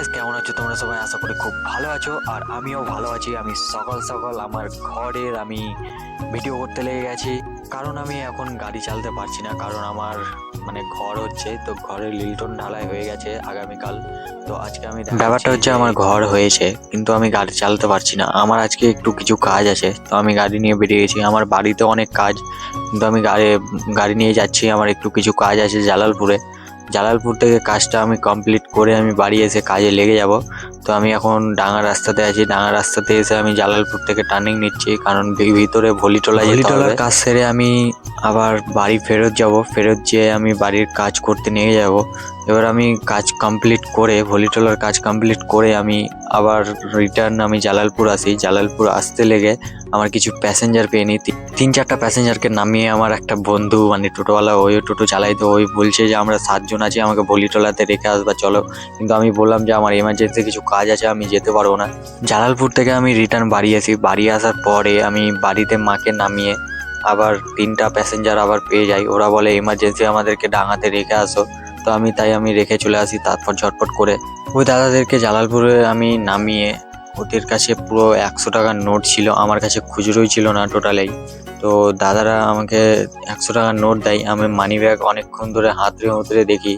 Guys কেমন আছো? তোমরা সবাই আশা করি খুব ভালো আছো আর আমিও ভালো আছি। আমি সকাল সকাল আমার ঘরের আমি ভিডিও করতে লেগে গেছি। কারণ আমি এখন গাড়ি চালাতে পারছি না কারণ আমার মানে ঘর হচ্ছে তো ঘরের লিলটন ঢালাই হয়ে গেছে আগামীকাল। তো আজকে আমি ব্যাপারটা হচ্ছে আমার ঘর হয়েছে কিন্তু আমি গাড়ি চালাতে পারছি না। আমার আজকে একটু কিছু কাজ আছে তো আমি গাড়ি নিয়ে বেরিয়ে গেছি। আমার বাড়িতে অনেক কাজ কিন্তু আমি গাড়ি গাড়ি নিয়ে যাচ্ছি। আমার একটু কিছু কাজ আছে জালালপুরে। জালালপুর থেকে কাজটা আমি কমপ্লিট করে আমি বাড়ি এসে কাজে লেগে যাব। তো আমি এখন ডাঙা রাস্তাতে আছি। ডাঙা রাস্তাতে এসে আমি জালালপুর থেকে টার্নিং নিচ্ছি। কারণ ভিতরে ভলিটোলা ভলিটোলার কাজ সেরে আমি আবার বাড়ি ফেরত যাব। ফেরত যেয়ে আমি বাড়ির কাজ করতে নিয়ে যাব। এবার আমি কাজ কমপ্লিট করে ভলিটোলার কাজ কমপ্লিট করে আমি আবার রিটার্ন আমি জালালপুর আসি। জালালপুর আসতে লেগে আমার কিছু প্যাসেঞ্জার পেয়ে নিই। তিন চারটা প্যাসেঞ্জারকে নামিয়ে আমার একটা বন্ধু মানে টোটোওয়ালা ওই টোটো চালাই তো, ওই বলছে যে, আমরা সাতজন আছি, আমাকে ভলিটোলাতে রেখে আসবা, চলো। কিন্তু আমি বললাম যে, আমার এমার্জেন্সি কিছু কাজ আছে, আমি যেতে পারব না। জালালপুর থেকে আমি রিটার্ন বাড়ি আসি। বাড়ি আসার পরে আমি বাড়িতে মাকে নামিয়ে আবার তিনটা প্যাসেঞ্জার আবার পেয়ে যাই। ওরা বলে এমার্জেন্সি আমাদেরকে ডাঙাতে রেখে আসো। তো আমি তাই আমি রেখে চলে আসি, তারপর ঝটপট করে। ওই দাদাদেরকে জালালপুরে আমি নামিয়ে ওদের কাছে পুরো একশো টাকার নোট ছিল, আমার কাছে খুচরোই ছিল না টোটালেই তো দাদারা আমাকে একশো টাকার নোট দেয়, আমি মানি ব্যাগ অনেকক্ষণ ধরে হাতড়ে হাতড়ে দেখি,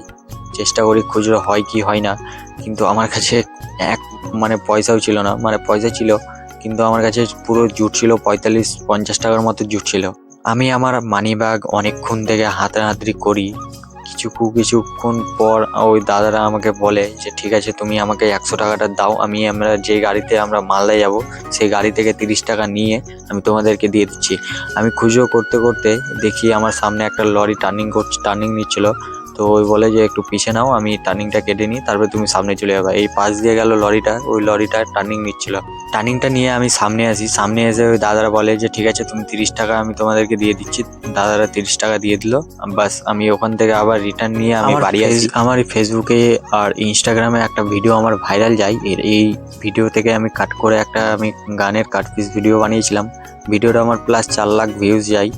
চেষ্টা করি খুচরো হয় কি হয় না, কিন্তু আমার কাছে এক মানে পয়সাও ছিল না মানে পয়সা ছিল, কিন্তু আমার কাছে পুরো জুট ছিল, পঁয়তাল্লিশ, পঞ্চাশ টাকার মতো জুট ছিল। আমি আমার মানি ব্যাগ অনেকক্ষণ থেকে হাতাহাতি করি কিছু কিছুক্ষণ পর ওই দাদারা আমাকে বলে যে, ঠিক আছে, তুমি আমাকে একশো টাকাটা দাও, আমি আমরা যে গাড়িতে আমরা মালদায় যাব, সেই গাড়ি থেকে তিরিশ টাকা নিয়ে আমি তোমাদেরকে দিয়ে দিচ্ছি। আমি খুঁজো করতে করতে দেখি আমার সামনে একটা লরি টার্নিং করছে, টার্নিং নিচ্ছিল। তো ওই বলে যে একটু পিছে নাও আমি টার্নিংটা কেটে নিই তারপরে তুমি সামনে চলে যাবে। এই পাশ দিয়ে গেল লরিটা ওই লরিটা টার্নিং নিচ্ছিল। টার্নিংটা নিয়ে আমি সামনে আসি। সামনে এসে ওই দাদারা বলে যে ঠিক আছে তুমি তিরিশ টাকা আমি তোমাদেরকে দিয়ে দিচ্ছি। দাদারা তিরিশ টাকা দিয়ে দিল। বাস আমি ওখান থেকে আবার রিটার্ন নিয়ে আমি বাড়ি আসি। আমার এই ফেসবুকে আর ইনস্টাগ্রামে একটা ভিডিও আমার ভাইরাল যায়। এর এই ভিডিও থেকে আমি কাট করে একটা আমি গানের কাট পিস ভিডিও বানিয়েছিলাম। ভিডিওটা আমার প্লাস চার লাখ ভিউজ যায়।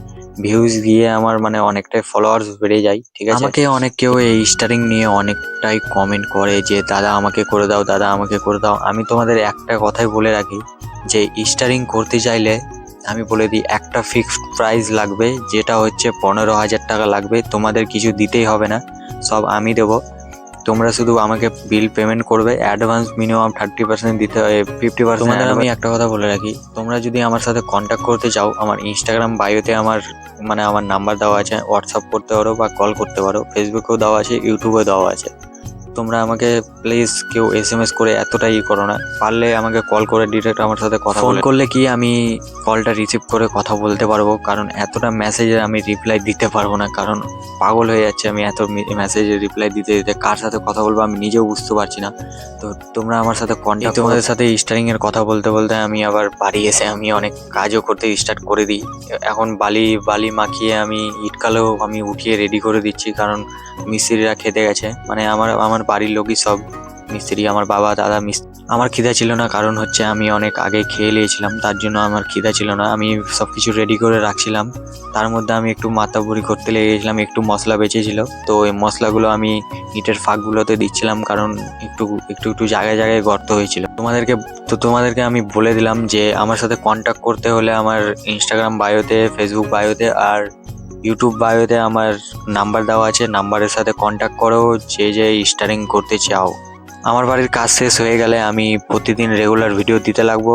ভিউজ গিয়ে আমার মানে অনেকটাই ফলোয়ার্স বেড়ে যায়, ঠিক আছে? আমাকে অনেক কেউ এই স্টারিং নিয়ে অনেকটাই কমেন্ট করে যে, দাদা আমাকে করে দাও, দাদা আমাকে করে দাও। আমি তোমাদের একটা কথাই বলে রাখি, যে স্টারিং করতে চাইলে আমি বলে দিই, একটা ফিক্সড প্রাইস লাগবে, যেটা হচ্ছে পনেরো হাজার টাকা লাগবে, তোমাদের কিছু দিতেই হবে না, সব আমি দেবো। তোমরা শুধু আমাকে বিল পেমেন্ট করবে অ্যাডভান্স মিনিমাম থার্টি পার্সেন্ট দিতে হয় ফিফটি পার্সেন্ট তোমাদের আমি একটা কথা বলে রাখি তোমরা যদি আমার সাথে কন্ট্যাক্ট করতে চাও আমার ইনস্টাগ্রাম বায়োতে আমার মানে আমার নাম্বার দেওয়া আছে হোয়াটসঅ্যাপ করতে পারো বা কল করতে পারো ফেসবুকেও দেওয়া আছে ইউটিউবেও দেওয়া আছে। তোমরা আমাকে প্লিজ কেউ এস এম এস করে এতটা ই করো না। পারলে আমাকে কল করে ডিরেক্ট আমার সাথে কথা ফোন করলে কি আমি কলটা রিসিভ করে কথা বলতে পারব? কারণ এতটা মেসেজে আমি রিপ্লাই দিতে পারব না। কারণ পাগল হয়ে যাচ্ছে আমি এত মেসেজে রিপ্লাই দিতে দিতে। কার সাথে কথা বলব আমি নিজেও বুঝতে পারছি না। তো তোমরা আমার সাথে কন্ট্যাক্ট তোমাদের সাথে স্টারিং এর কথা বলতে বলতে আমি আবার বাড়ি এসে আমি অনেক কাজও করতে স্টার্ট করে দিই। এখন বালি বালি মাখিয়ে আমি ইটকালেও আমি উঠিয়ে রেডি করে দিচ্ছি। কারণ মিস্ত্রিরা খেতে গেছে। মানে আমার আমার বাড়ির লোকই সব মিস্ত্রি, আমার বাবা, দাদা মিস্ত্রি আমার খিদা ছিল না, কারণ হচ্ছে আমি অনেক আগে খেয়ে নিয়েছিলাম, তার জন্য আমার খিদা ছিল না, আমি সব কিছু রেডি করে রাখছিলাম। তার মধ্যে আমি একটু মাথাবুড়ি করতে লেগে গেছিলাম, একটু মশলা বেঁচেছিল। তো ওই মশলাগুলো আমি ইটের ফাঁকগুলোতে দিচ্ছিলাম, কারণ একটু একটু একটু জায়গায় জায়গায় গর্ত হয়েছিল। তোমাদেরকে, তো তোমাদেরকে আমি বলে দিলাম যে, আমার সাথে কন্ট্যাক্ট করতে হলে আমার ইনস্টাগ্রাম বায়োতে ফেসবুক বায়োতে আর ইউটিউব বায়োতে আমার নাম্বার দেওয়া আছে নাম্বারের সাথে কন্ট্যাক্ট করো, যে যে স্টারিং করতে চাও। আমার বাড়ির কাজ শেষ হয়ে গেলে আমি প্রতিদিন রেগুলার ভিডিও দিতে লাগবো।